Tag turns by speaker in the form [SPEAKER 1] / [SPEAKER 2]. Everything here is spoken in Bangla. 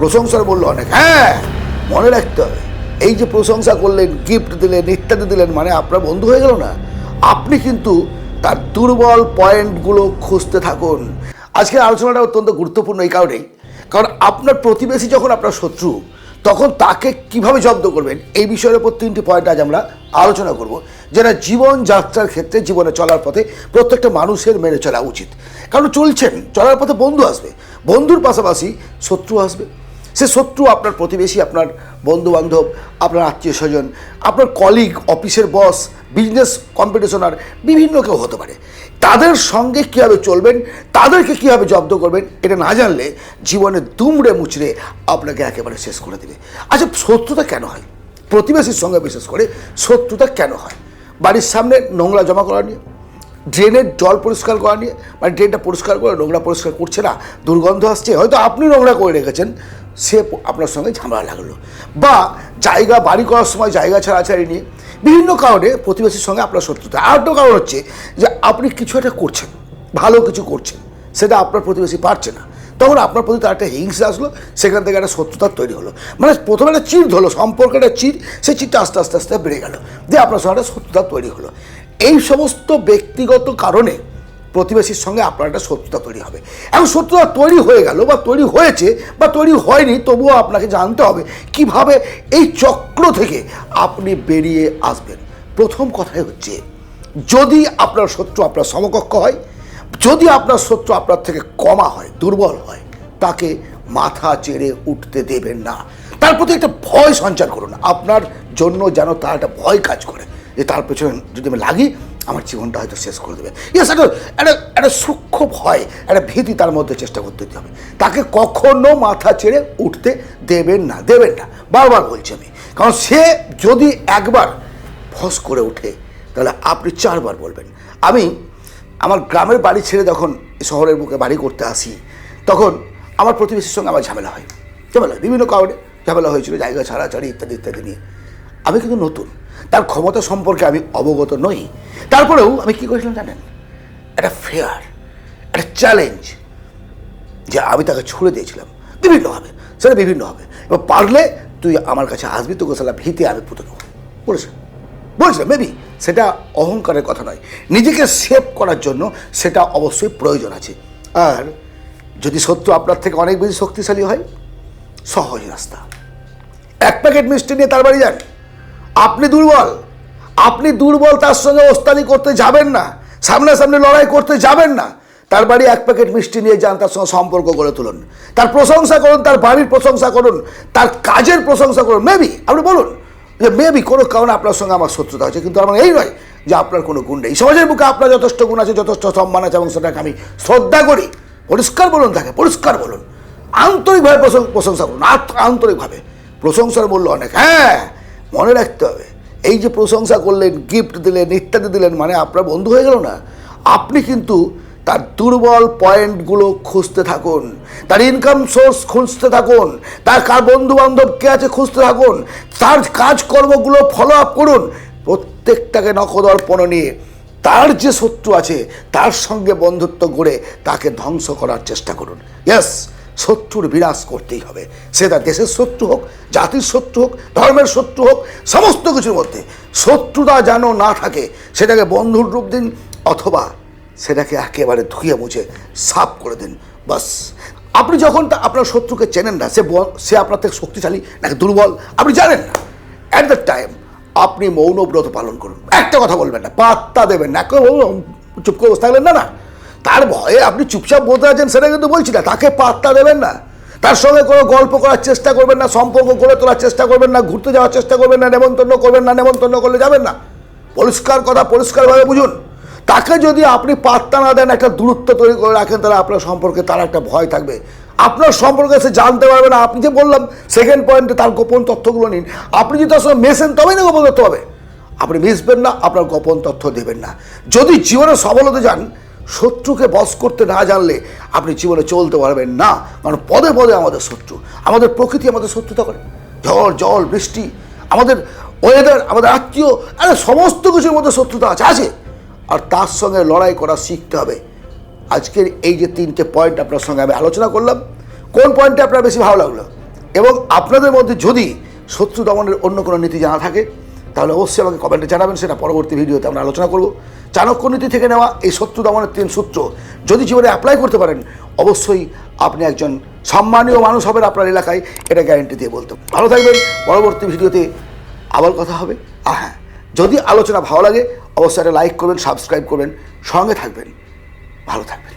[SPEAKER 1] প্রশংসার বলল অনেক। হ্যাঁ মনে রাখতে হবে, এই যে প্রশংসা করলেন গিফট দিলেন, ইত্যাদি দিলেন মানে আপনার বন্ধু হয়ে গেল না? আপনি কিন্তু তার দুর্বল পয়েন্টগুলো খুঁজতে থাকুন। আজকের আলোচনাটা অত্যন্ত গুরুত্বপূর্ণ এই কারণেই। কারণ আপনার প্রতিবেশী যখন আপনার শত্রু, তখন তাকে কীভাবে জব্দ করবেন, এই বিষয়ের উপর তিনটি পয়েন্ট আজ আমরা আলোচনা করব, যেটা জীবনযাত্রার ক্ষেত্রে জীবনে চলার পথে প্রত্যেকটা মানুষের মেনে চলা উচিত। কারণ চলছেন, চলার পথে বন্ধু আসবে, বন্ধুর পাশাপাশি শত্রু আসবে। সে শত্রু আপনার প্রতিবেশী, আপনার বন্ধু বান্ধব আপনার আত্মীয় স্বজন, আপনার কলিগ অফিসের বস বিজনেস কম্পিটিশনার বিভিন্ন কেউ হতে পারে। তাদের সঙ্গে কীভাবে চলবেন, তাদেরকে কীভাবে জব্দ করবেন, এটা না জানলে জীবনে দুমড়ে মুচড়ে আপনাকে একেবারে শেষ করে দেবে। আচ্ছা শত্রুতা কেন হয়? প্রতিবেশীর সঙ্গে বিশেষ করে শত্রুতা কেন হয়? বাড়ির সামনে নোংরা জমা করা নিয়ে, ড্রেনের জল পরিষ্কার করা নিয়ে মানে ড্রেনটা পরিষ্কার করে নোংরা পরিষ্কার করছে না, দুর্গন্ধ আসছে, হয়তো আপনি নোংরা করে রেখেছেন সে আপনার সঙ্গে ঝামেলা লাগল। বা জায়গা, বাড়ি করার সময় জায়গা ছাড়াছাড়ি নিয়ে, বিভিন্ন কারণে প্রতিবেশীর সঙ্গে আপনার শত্রুতা। আর একটা কারণ হচ্ছে যে আপনি কিছু একটা করছেন, ভালো কিছু করছেন, সেটা আপনার প্রতিবেশী পারছে না। তখন আপনার প্রতি তার একটা হিংসা আসলো, সেখান থেকে একটা শত্রুতা তৈরি হলো। মানে প্রথমে একটা চির ধরলো, সম্পর্কের একটা চির সেই চিরটা আস্তে আস্তে আস্তে বেড়ে গেল। দিয়ে আপনার সঙ্গে একটা শত্রুতা তৈরি হলো। এই সমস্ত ব্যক্তিগত কারণে প্রতিবেশীর সঙ্গে আপনার একটা শত্রুতা তৈরি হবে। এখন শত্রুতা তৈরি হয়ে গেল বা তৈরি হয়েছে বা তৈরি হয়নি, তবুও আপনাকে জানতে হবে কীভাবে এই চক্র থেকে আপনি বেরিয়ে আসবেন। প্রথম কথাই হচ্ছে, যদি আপনার শত্রু আপনার সমকক্ষ হয়, যদি আপনার শত্রু আপনার থেকে কমা হয়, দুর্বল হয়, তাকে মাথা চেড়ে উঠতে দেবেন না। তার প্রতি একটা ভয় সঞ্চার করুন। আপনার জন্য যেন তার একটা ভয় কাজ করে। যে তার পেছনে যদি আমি লাগি আমার জীবনটা হয়তো শেষ করে দেবে। ইয়েস একটা একটা একটা সূক্ষ্ম ভয়, একটা ভীতি তার মধ্যে চেষ্টা করতে দিতে হবে। তাকে কখনো মাথা ছেড়ে উঠতে দেবেন না দেবেন না। বারবার বলছি আমি। কারণ সে যদি একবার ফস করে ওঠে, তাহলে আপনি চারবার বলবেন। আমি আমার গ্রামের বাড়ি ছেড়ে যখন শহরের বুকে বাড়ি করতে আসি, তখন আমার প্রতিবেশীর সঙ্গে আমার ঝামেলা হয়। ঝামেলা বিভিন্ন কারণে ঝামেলা হয়েছিল, জায়গা ছাড়াছাড়ি ইত্যাদি ইত্যাদি নিয়ে। আমি কিন্তু নতুন। তার ক্ষমতা সম্পর্কে আমি অবগত নই। তারপরেও আমি কী করেছিলাম জানেন? একটা ফেয়ার একটা চ্যালেঞ্জ যে আমি তাকে ছুড়ে দিয়েছিলাম। বিভিন্নভাবে, সেটা বিভিন্ন হবে এবার পারলে তুই আমার কাছে আসবি, তোকে সালা ভীতে আমি পুঁতে দেবো। বলেছে বলেছিলাম মেবি সেটা অহংকারের কথা নয়। নিজেকে সেভ করার জন্য সেটা অবশ্যই প্রয়োজন আছে। আর যদি সত্য আপনার থেকে অনেক বেশি শক্তিশালী হয়, সহজ রাস্তা। এক প্যাকেট মিষ্টি নিয়ে তার বাড়ি যান। আপনি দুর্বল। আপনি দুর্বল, তার সঙ্গে ওস্তানি করতে যাবেন না। সামনাসামনি লড়াই করতে যাবেন না। তার বাড়ি এক প্যাকেট মিষ্টি নিয়ে যান, তার সঙ্গে সম্পর্ক গড়ে তুলুন। তার প্রশংসা করুন, তার বাড়ির প্রশংসা করুন, তার কাজের প্রশংসা করুন। মেবি আপনি বলুন যে মেবি কোনো কারণে আপনার সঙ্গে আমার শত্রুতা হচ্ছে কিন্তু আমার এই নয় যে আপনার কোনো গুণ নেই। সমাজের বুকে আপনার যথেষ্ট গুণ আছে, যথেষ্ট সম্মান আছে, এবং সেটাকে আমি শ্রদ্ধা করি। পরিষ্কার বলুন তাকে, পরিষ্কার বলুন। আন্তরিকভাবে প্রশং- প্রশংসা করুন আন্তরিকভাবে। প্রশংসার মূল্য অনেক। হ্যাঁ মনে রাখতে হবে। এই যে প্রশংসা করলেন গিফট দিলেন, ইত্যাদি দিলেন মানে আপনার বন্ধু হয়ে গেল না। আপনি কিন্তু তার দুর্বল পয়েন্টগুলো খুঁজতে থাকুন। তার ইনকাম সোর্স খুঁজতে থাকুন। তার কার বন্ধু বান্ধব কে আছে খুঁজতে থাকুন। তার কাজকর্মগুলো ফলো আপ করুন। প্রত্যেকটাকে নখদর্পণ নিয়ে তার যে শত্রু আছে, তার সঙ্গে বন্ধুত্ব গড়ে তাকে ধ্বংস করার চেষ্টা করুন। ইয়েস শত্রুর বিনাশ করতেই হবে। সে তার দেশের শত্রু হোক, জাতির শত্রু হোক, ধর্মের শত্রু হোক, সমস্ত কিছুর মধ্যে শত্রুতা যেন না থাকে, সেটাকে বন্ধুর রূপ দিন অথবা সেটাকে একেবারে ধুয়ে মুছে সাফ করে দিন। বাস। আপনি যখন আপনার শত্রুকে চেনেন না, সে সে আপনার থেকে শক্তিশালী নাকি দুর্বল, আপনি জানেন না। অ্যাট দ্য টাইম আপনি মৌনব্রত পালন করুন। একটা কথা বলবেন না, পাত্তা দেবেন না, কেউ চুপ করে বসে থাকলেন। না না। তার ভয়ে আপনি চুপচাপ বলতে আছেন, সেটা কিন্তু বলছি না। তাকে পাত্তা দেবেন না। তার সঙ্গে কোনো গল্প করার চেষ্টা করবেন না, সম্পর্ক গড়ে তোলার চেষ্টা করবেন না, ঘুরতে যাওয়ার চেষ্টা করবেন না, নেমন্তন্ন করবেন না, নেমন্তন্ন করলে যাবেন না। পরিষ্কার কথা, পরিষ্কারভাবে বুঝুন। তাকে যদি আপনি পাত্তা না দেন, একটা দূরত্ব তৈরি করে রাখেন, তাহলে আপনার সম্পর্কে তার একটা ভয় থাকবে। আপনার সম্পর্কে সে জানতে পারবে না। আপনি যে বললাম সেকেন্ড পয়েন্টে তার গোপন তথ্যগুলো নিন। আপনি যদি তার সঙ্গে মেশেন, তবেই না গোপন তথ্য হবে। আপনি মিশবেন না, আপনার গোপন তথ্য দেবেন না। যদি জীবনে সফল হতে যান শত্রুকে বস করতে না জানলে আপনি জীবনে চলতে পারবেন না। কারণ পদে পদে আমাদের শত্রু। আমাদের প্রকৃতি আমাদের শত্রুতা করে। ঝড়, জল, বৃষ্টি, আমাদের ওয়েদার আমাদের আত্মীয়, আরে সমস্ত কিছুর মধ্যে শত্রুতা আছে আছে। আর তার সঙ্গে লড়াই করা শিখতে হবে। আজকের এই যে তিনটে পয়েন্ট আপনার সঙ্গে আমি আলোচনা করলাম, কোন পয়েন্টে আপনার বেশি ভালো লাগল? এবং আপনাদের মধ্যে যদি শত্রু দমনের অন্য কোনো নীতি জানা থাকে তাহলে অবশ্যই আমাকে কমেন্টে জানাবেন, সেটা পরবর্তী ভিডিওতে আমরা আলোচনা করব। চাণক্য নীতি থেকে নেওয়া এই শত্রু দমনের তিন সূত্র, যদি জীবনে অ্যাপ্লাই করতে পারেন, অবশ্যই আপনি একজন সম্মানীয় মানুষ হবেন আপনার এলাকায়, এটা গ্যারেন্টি দিয়ে বলতে ভালো থাকবেন, পরবর্তী ভিডিওতে আবার কথা হবে। আর হ্যাঁ যদি আলোচনা ভালো লাগে, অবশ্যই একটা লাইক করবেন সাবস্ক্রাইব করবেন, সঙ্গে থাকবেন। ভালো থাকবেন।